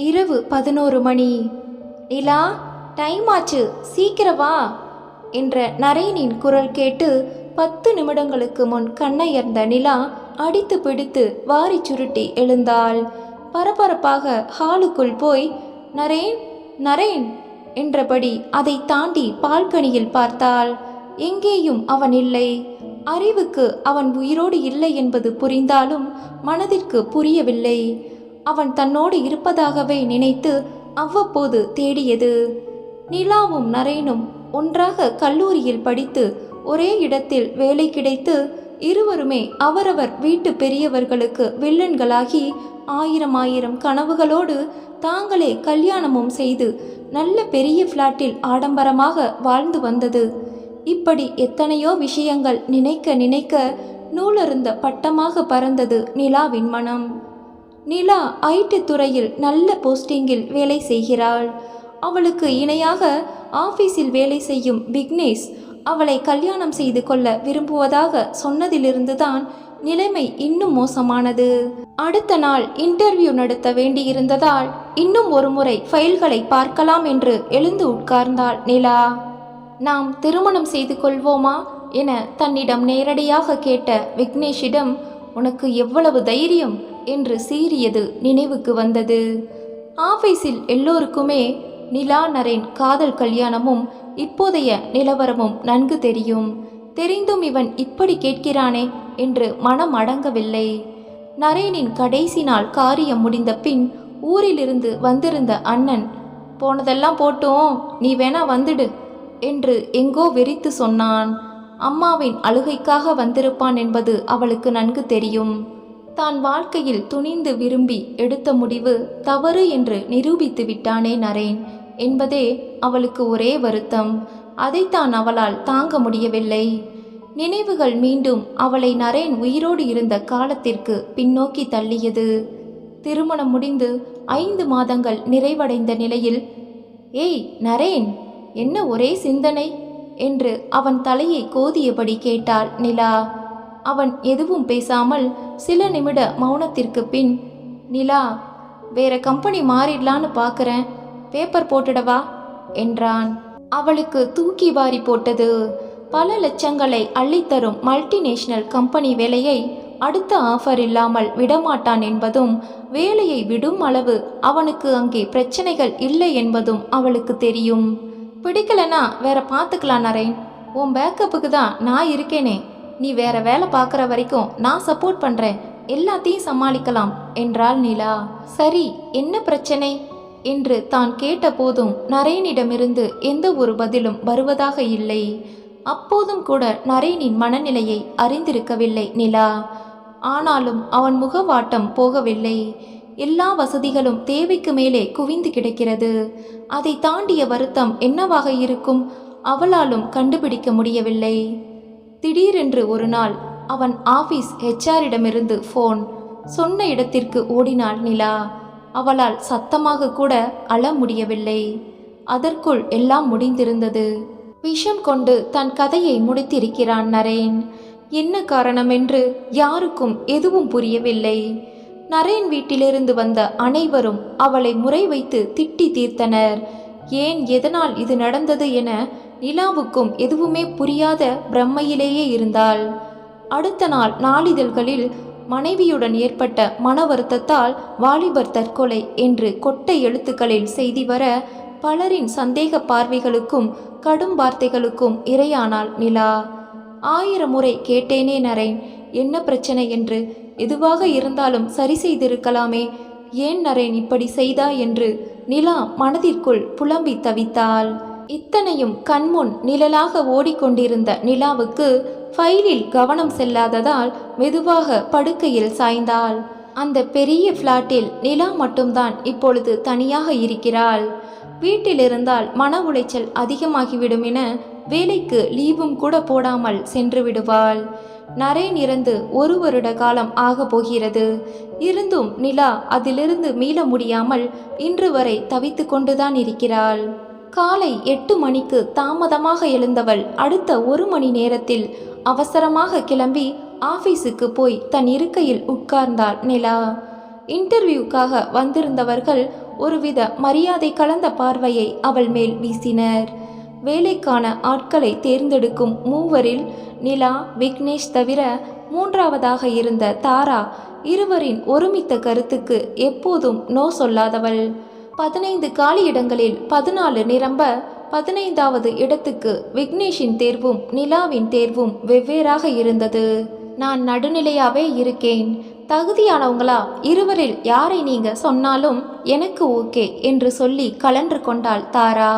இரவு பதினோரு மணி. நிலா டைம் ஆச்சு. சீக்கிரவா என்ற நரேனின் குரல் கேட்டு பத்து நிமிடங்களுக்கு முன் கண்ணையர்ந்த நிலா அடித்து பிடித்து வாரி சுருட்டி எழுந்தாள். பரபரப்பாக ஹாலுக்குள் போய் நரேன் நரேன் என்றபடி அதை தாண்டி பால்கனியில் பார்த்தாள். எங்கேயும் அவன் இல்லை. அறிவுக்கு அவன் உயிரோடு இல்லை என்பது புரிந்தாலும் மனதிற்கு புரியவில்லை. அவன் தன்னோடு இருப்பதாகவே நினைத்து அவ்வப்போது தேடியது. நிலாவும் நரேனும் ஒன்றாக கல்லூரியில் படித்து ஒரே இடத்தில் வேலை கிடைத்து இருவருமே அவரவர் வீட்டு பெரியவர்களுக்கு வில்லன்களாகி ஆயிரம் ஆயிரம் கனவுகளோடு தாங்களே கல்யாணமும் செய்து நல்ல பெரிய ஃப்ளாட்டில் ஆடம்பரமாக வாழ்ந்து வந்தது. இப்படி எத்தனையோ விஷயங்கள் நினைக்க நினைக்க நூலருந்த பட்டமாக பறந்தது நிலாவின் மனம். நிலா ஐடி துறையில் நல்ல போஸ்டிங்கில் வேலை செய்கிறாள். அவளுக்கு இணையாக ஆபீஸில் வேலை செய்யும் விக்னேஷ் அவளை கல்யாணம் செய்து கொள்ள விரும்புவதாக சொன்னதிலிருந்துதான் நிலைமை இன்னும் மோசமானது. அடுத்த நாள் இன்டர்வியூ நடத்த வேண்டியிருந்ததால் இன்னும் ஒரு முறை ஃபைல்களை பார்க்கலாம் என்று எழுந்து உட்கார்ந்தாள் நிலா. நாம் திருமணம் செய்து கொள்வோமா? என தன்னிடம் நேரடியாக கேட்ட விக்னேஷிடம் உனக்கு எவ்வளவு தைரியம்? என்று சீறியது நினைவுக்கு வந்தது. ஆபீஸில் எல்லோருக்குமே நிலா நரேன் காதல் கல்யாணமும் இப்போதைய நிலவரமும் நன்கு தெரியும். தெரிந்தும் இவன் இப்படி கேட்கிறானே என்று மனம் அடங்கவில்லை. நரேனின் கடைசி நாள் காரியம் முடிந்த பின் ஊரிலிருந்து வந்திருந்த அண்ணன் போனதெல்லாம் போட்டோம் நீ வேணா வந்துடு என்று எங்கோ வெறித்து சொன்னான். அம்மாவின் அழுகைக்காக வந்திருப்பான் என்பது அவளுக்கு நன்கு தெரியும். தான் வாழ்க்கையில் துணிந்து விரும்பி எடுத்த முடிவு தவறு என்று நிரூபித்து விட்டானே நரேன். என்பதே அவளுக்கு ஒரே வருத்தம். அதைத்தான் அவளால் தாங்க முடியவில்லை. நினைவுகள் மீண்டும் அவளை நரேன் உயிரோடு இருந்த காலத்திற்கு பின்னோக்கி தள்ளியது. திருமணம் முடிந்து ஐந்து மாதங்கள் நிறைவடைந்த நிலையில் ஏய் நரேன் என்ன ஒரே சிந்தனை? என்று அவன் தலையை கோதியபடி கேட்டாள் நிலா. அவன் எதுவும் பேசாமல் சில நிமிட மௌனத்திற்கு பின் நிலா வேற கம்பெனி மாறிடலான்னு பார்க்குறேன் பேப்பர் போட்டுடவா? என்றான். அவளுக்கு தூக்கி வாரி போட்டது பல லட்சங்களை அள்ளித்தரும் மல்டிநேஷனல் கம்பெனி வேலையை அடுத்த ஆஃபர் இல்லாமல் விடமாட்டான் என்பதும் வேலையை விடும் அளவு அவனுக்கு அங்கே பிரச்சனைகள் இல்லை என்பதும் அவளுக்கு தெரியும். பிடிக்கலனா வேற பார்த்துக்கலாம் நரேன். உன் பேக்கப்புக்கு தான் நான் இருக்கேனே. நீ வேற வேலை பார்க்குற வரைக்கும் நான் சப்போர்ட் பண்ணுறேன் எல்லாத்தையும் சமாளிக்கலாம். என்றாள் நிலா. சரி என்ன பிரச்சனை? என்று தான் கேட்டபோதும் நரேனிடமிருந்து எந்த ஒரு பதிலும் வருவதாக இல்லை. அப்போதும் கூட நரேனின் மனநிலையை அறிந்திருக்கவில்லை நிலா. ஆனாலும் அவன் முகவாட்டம் போகவில்லை. எல்லா வசதிகளும் தேவைக்கு மேலே குவிந்து கிடக்கிறது. அதை தாண்டிய வருத்தம் என்னவாக இருக்கும்? அவளாலும் கண்டுபிடிக்க முடியவில்லை. திடீரென்று ஒரு நாள் அவன் ஆபீஸ் ஹெச்ஆரிடமிருந்து ஃபோன் சொன்ன இடத்திற்கு ஓடினாள் நிலா. அவளால் சத்தமாக கூட அழ முடியவில்லை. அதற்குள் எல்லாம் முடிந்திருந்தது. விஷம் கொண்டு தன் கதையை முடித்திருக்கிறான் நரேன். என்ன காரணம் என்று யாருக்கும் எதுவும் புரியவில்லை. நரேன் வீட்டிலிருந்து வந்த அனைவரும் அவளை முறை வைத்து திட்டி தீர்த்தனர். ஏன் எதனால் இது நடந்தது என நிலாவுக்கும் எதுவுமே புரியாத பிரம்மையிலேயே இருந்தாள். அடுத்த நாள் நாளிதழ்களில் மனைவியுடன் ஏற்பட்ட மன வருத்தத்தால் வாலிபர் தற்கொலை என்று கொட்டை எழுத்துக்களில் செய்தி வர பலரின் சந்தேக பார்வைகளுக்கும் கடும் வார்த்தைகளுக்கும் இரையானாள் நிலா. ஆயிரம் முறை கேட்டேனே நரேன் என்ன பிரச்சனை என்று எதுவாக இருந்தாலும் சரி செய்திருக்கலாமே ஏன் நரேன் இப்படி செய்தா என்று நிலா மனதிற்குள் புலம்பி தவித்தாள். இத்தனையும் கண்முன் நிழலாக ஓடிக்கொண்டிருந்த நிலாவுக்கு ஃபைலில் கவனம் செல்லாததால் மெதுவாக படுக்கையில் சாய்ந்தாள். அந்த பெரிய ஃப்ளாட்டில் நிலா மட்டும்தான் இப்பொழுது தனியாக இருக்கிறாள். வீட்டில் இருந்தால் மன உளைச்சல் அதிகமாகிவிடும் என வேலைக்கு லீவும் கூட போடாமல் சென்று விடுவாள். நரேன் இறந்து ஒரு வருட காலம் ஆக போகிறது. இருந்தும் நிலா அதிலிருந்து மீள முடியாமல் இன்று வரை தவித்து கொண்டுதான் இருக்கிறாள். காலை எட்டு மணிக்கு தாமதமாக எழுந்தவள் அடுத்த ஒரு மணி நேரத்தில் அவசரமாக கிளம்பி ஆபீஸுக்கு போய் தன் இருக்கையில் உட்கார்ந்தாள் நிலா. இன்டர்வியூக்காக வந்திருந்தவர்கள் ஒருவித மரியாதை கலந்த பார்வையை அவள் மேல் வீசினர். வேலைக்கான ஆட்களை தேர்ந்தெடுக்கும் மூவரில் நிலா விக்னேஷ் தவிர மூன்றாவதாக இருந்த தாரா இருவரின் ஒருமித்த கருத்துக்கு எப்போதும் நோ சொல்லாதவள். பதினைந்து காலி இடங்களில் பதினாலு நிரம்ப பதினைந்தாவது இடத்துக்கு விக்னேஷின் தேர்வும் நிலாவின் தேர்வும் வெவ்வேறாக இருந்தது. நான் நடுநிலையாவே இருக்கேன். தகுதியானவங்களா? இருவரில் யாரை நீங்க சொன்னாலும் எனக்கு ஓகே என்று சொல்லி கலன்று கொண்டாள் தாரா.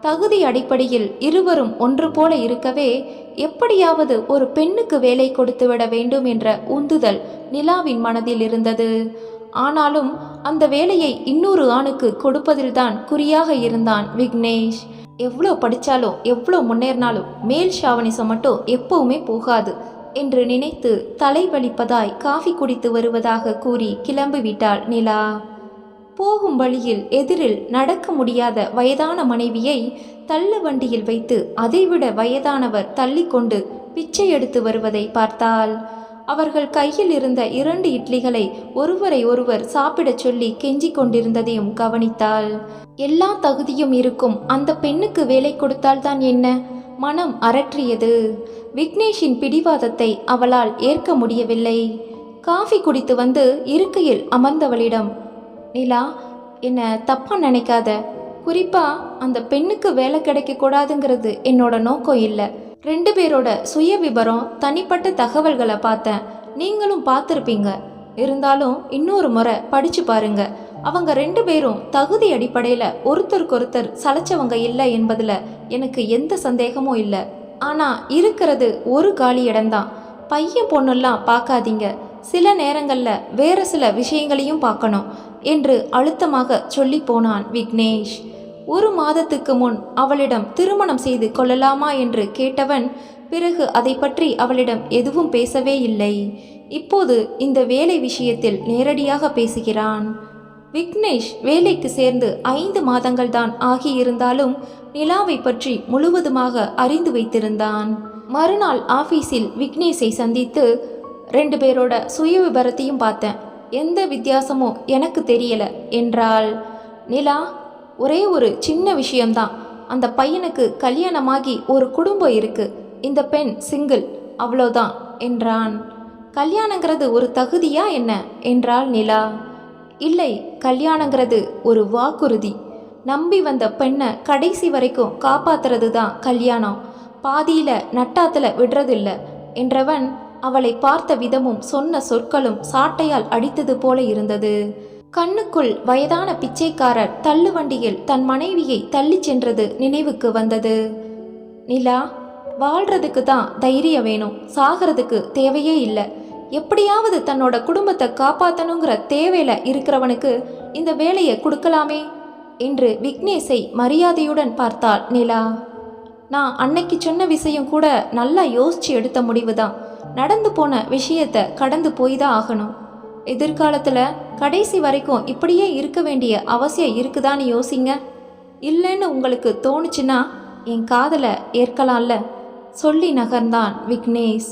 தகுதி அடிப்படையில் இருவரும் ஒன்று போல இருக்கவே எப்படியாவது ஒரு பெண்ணுக்கு வேலை கொடுத்துவிட வேண்டும் என்ற உந்துதல் நிலாவின் மனதில் இருந்தது. ஆனாலும் அந்த வேலையை இன்னொரு ஆணுக்கு கொடுப்பதில்தான் குறியாக இருந்தான் விக்னேஷ். எவ்வளோ படித்தாலோ எவ்வளோ முன்னேறினாலும் மேல் ஷாவனிசம் மட்டும் எப்பவுமே போகாது என்று நினைத்து தலைவலிப்பதாய் காஃபி குடித்து வருவதாக கூறி கிளம்பிவிட்டாள் நிலா. போகும் வழியில் எதிரில் நடக்க முடியாத வயதான மனைவியை தள்ளு வண்டியில் வைத்து அதைவிட வயதானவர் தள்ளிக்கொண்டு பிச்சை எடுத்து வருவதை பார்த்தாள். அவர்கள் கையில் இருந்த இரண்டு இட்லிகளை ஒருவரை ஒருவர் சாப்பிடச் சொல்லி கெஞ்சிக் கொண்டிருந்ததையும் கவனித்தாள். எல்லா தகுதியும் இருக்கும். அந்த பெண்ணுக்கு வேலை கொடுத்தால்தான் என்ன? மனம் அரற்றியது. விக்னேஷின் பிடிவாதத்தை அவளால் ஏற்க முடியவில்லை. காஃபி குடித்து வந்து இருக்கையில் அமர்ந்தவளிடம் நிலா என்ன தப்பா நினைக்காத? குறிப்பா அந்த பெண்ணுக்கு வேலை கிடைக்க கூடாதுங்கிறது என்னோட நோக்கம் இல்லை. ரெண்டு பேரோட சுய விபரம் தனிப்பட்ட தகவல்களை பார்த்தேன். நீங்களும் பார்த்துருப்பீங்க. இருந்தாலும் இன்னொரு முறை படிச்சு பாருங்க. அவங்க ரெண்டு பேரும் தகுதி அடிப்படையில் ஒருத்தருக்கொருத்தர் சளைச்சவங்க இல்லை என்பதில் எனக்கு எந்த சந்தேகமும் இல்லை. ஆனால் இருக்கிறது ஒரு காலி இடம்தான். பையன் பொண்ணுலாம் பார்க்காதீங்க. சில நேரங்களில் வேற சில விஷயங்களையும் பார்க்கணும் என்று அழுத்தமாக சொல்லி போனான் விக்னேஷ். ஒரு மாதத்துக்கு முன் அவளிடம் திருமணம் செய்து கொள்ளலாமா என்று கேட்டவன் பிறகு அதை பற்றி அவளிடம் எதுவும் பேசவே இல்லை. இப்போது இந்த வேலை விஷயத்தில் நேரடியாக பேசுகிறான். விக்னேஷ் வேலைக்கு சேர்ந்து ஐந்து மாதங்கள் தான் ஆகியிருந்தாலும் நிலாவை பற்றி முழுவதுமாக அறிந்து வைத்திருந்தான். மறுநாள் ஆபீஸில் விக்னேஷை சந்தித்து ரெண்டு பேரோட சுய விபரத்தையும் பார்த்தேன். எந்த வித்தியாசமும் எனக்கு தெரியல என்றாள். நிலா ஒரே ஒரு சின்ன விஷயம்தான். அந்த பையனுக்கு கல்யாணமாகி ஒரு குடும்பம் இருக்கு. இந்த பெண் சிங்கிள் அவ்வளோதான் என்றான். கல்யாணங்கிறது ஒரு தகுதியா என்ன? என்றாள் நிலா. இல்லை கல்யாணங்கிறது ஒரு வாக்குறுதி. நம்பி வந்த பெண்ணை கடைசி வரைக்கும் காப்பாத்துறது தான் கல்யாணம். பாதியில நட்டாத்துல விடுறதில்ல என்றவன் அவளை பார்த்த விதமும் சொன்ன சொற்களும் சாட்டையால் அடித்தது போல இருந்தது. கண்ணுக்குள் வயதான பிச்சைக்காரர் தள்ளுவண்டியில் தன் மனைவியை தள்ளிச் சென்றது நினைவுக்கு வந்தது. நிலா வாழ்றதுக்கு தான் தைரியம் வேணும். சாகிறதுக்கு தேவையே இல்லை. எப்படியாவது தன்னோட குடும்பத்தை காப்பாற்றணுங்கிற தேவையில இருக்கிறவனுக்கு இந்த வேலையை கொடுக்கலாமே என்று விக்னேஷை மரியாதையுடன் பார்த்தாள் நிலா. நான் அன்னைக்கு சொன்ன விஷயம் கூட நல்லா யோசிச்சு எடுத்த முடிவு தான் நடந்து போன விஷயத்தை கடந்து போய் தான் ஆகணும். எதிர்காலத்தில் கடைசி வரைக்கும் இப்படியே இருக்க வேண்டிய அவசியம் இருக்குதான்னு யோசிங்க. இல்லைன்னு உங்களுக்கு தோணுச்சுன்னா என் காதலை ஏற்கலாம்ல. சொல்லி நகர்ந்தான் விக்னேஷ்.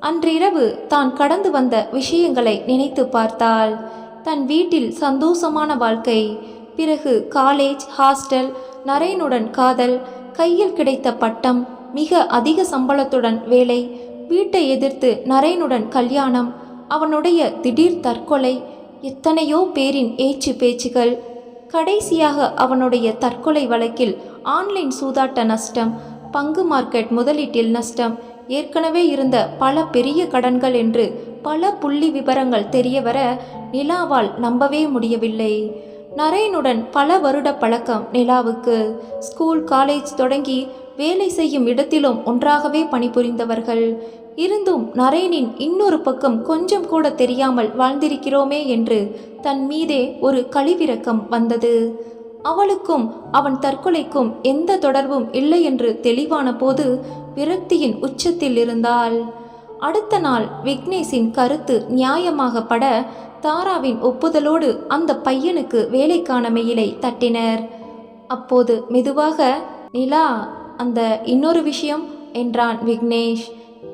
அன்றிரவு தான் கடந்து வந்த விஷயங்களை நினைத்து பார்த்தால் தன் வீட்டில் சந்தோஷமான வாழ்க்கை பிறகு காலேஜ் ஹாஸ்டல் நரேனுடன் காதல் கையில் கிடைத்த பட்டம் மிக அதிக சம்பளத்துடன் வேலை வீட்டை எதிர்த்து நரேனுடன் கல்யாணம் அவனுடைய திடீர் தற்கொலை எத்தனையோ பேரின் ஏச்சு பேச்சுகள். கடைசியாக அவனுடைய தற்கொலை வழக்கில் ஆன்லைன் சூதாட்ட நஷ்டம் பங்கு மார்க்கெட் முதலீட்டில் நஷ்டம் ஏற்கனவே இருந்த பல பெரிய கடன்கள் என்று பல புள்ளி விவரங்கள் தெரியவர நிலாவால் நம்பவே முடியவில்லை. நரேனுடன் பல வருட பழக்கம் நிலாவுக்கு. ஸ்கூல் காலேஜ் தொடங்கி வேலை செய்யும் இடத்திலும் ஒன்றாகவே பணிபுரிந்தவர்கள். இருந்தும் நரேனின் இன்னொரு பக்கம் கொஞ்சம் கூட தெரியாமல் வாழ்ந்திருக்கிறோமே என்று தன் மீதே ஒரு கழிவிறக்கம் வந்தது. அவளுக்கும் அவன் தற்கொலைக்கும் எந்த தொடர்பும் இல்லை என்று தெளிவான போது விரக்தியின் உச்சத்தில் இருந்தாள். அடுத்த நாள் விக்னேஷின் கருத்து நியாயமாக பட தாராவின் ஒப்புதலோடு அந்த பையனுக்கு வேலைக்கான மெயிலை தட்டினர். அப்போது மெதுவாக நிலா அந்த இன்னொரு விஷயம் என்றான் விக்னேஷ்.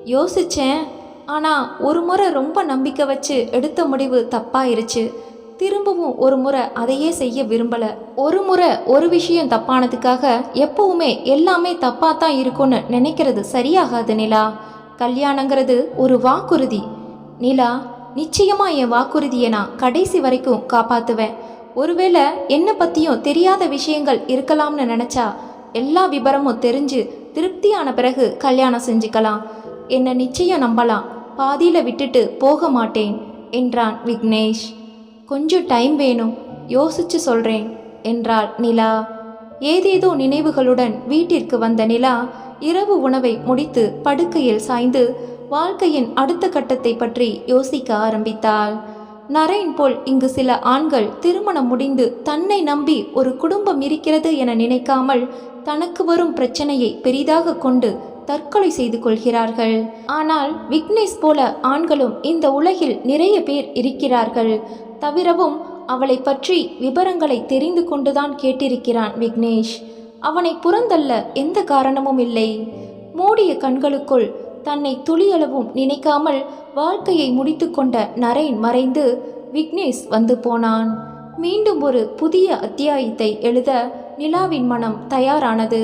யோசித்தேன் ஆனால் ஒரு முறை ரொம்ப நம்பிக்கை வச்சு எடுத்த முடிவு தப்பாயிருச்சு. திரும்பவும் ஒரு முறை அதையே செய்ய விரும்பல. ஒரு முறை ஒரு விஷயம் தப்பானதுக்காக எப்பவுமே எல்லாமே தப்பாக தான் இருக்கும்னு நினைக்கிறது சரியாகாது நிலா. கல்யாணங்கிறது ஒரு வாக்குறுதி. நிலா நிச்சயமாக என் வாக்குறுதியை நான் கடைசி வரைக்கும் காப்பாற்றுவேன் ஒருவேளை என்னை பற்றியும் தெரியாத விஷயங்கள் இருக்கலாம்னு நினச்சா எல்லா விபரமும் தெரிஞ்சு திருப்தியான பிறகு கல்யாணம் செஞ்சுக்கலாம். என்னை நிச்சயம் நம்பலாம். பாதியில் விட்டுட்டு போக மாட்டேன் என்றான் விக்னேஷ். கொஞ்சம் டைம் வேணும் யோசிச்சு சொல்கிறேன் என்றாள் நிலா. ஏதேதோ நினைவுகளுடன் வீட்டிற்கு வந்த நிலா இரவு உணவை முடித்து படுக்கையில் சாய்ந்து வாழ்க்கையின் அடுத்த கட்டத்தை பற்றி யோசிக்க ஆரம்பித்தாள். நரேன் போல் இங்கு சில ஆண்கள் திருமணம் முடிந்து தன்னை நம்பி ஒரு குடும்பம் இருக்கிறது என நினைக்காமல் தனக்கு வரும் பிரச்சனையை பெரிதாக கொண்டு தற்கொலை செய்து கொள்கிறார்கள். ஆனால் விக்னேஷ் போல ஆண்களும் இந்த உலகில் நிறைய பேர் இருக்கிறார்கள். தவிரவும் அவளை பற்றி விவரங்களை தெரிந்து கொண்டுதான் கேட்டிருக்கிறான் விக்னேஷ். அவனை புறந்தள்ள எந்த காரணமும் இல்லை. மூடிய கண்களுக்குள் தன்னை துளியளவும் நினைக்காமல் வாழ்க்கையை முடித்துக்கொண்ட நரேன் மறைந்து விக்னேஷ் வந்து போனான். மீண்டும் ஒரு புதிய அத்தியாயத்தை எழுத நிலாவின் மனம் தயாரானது.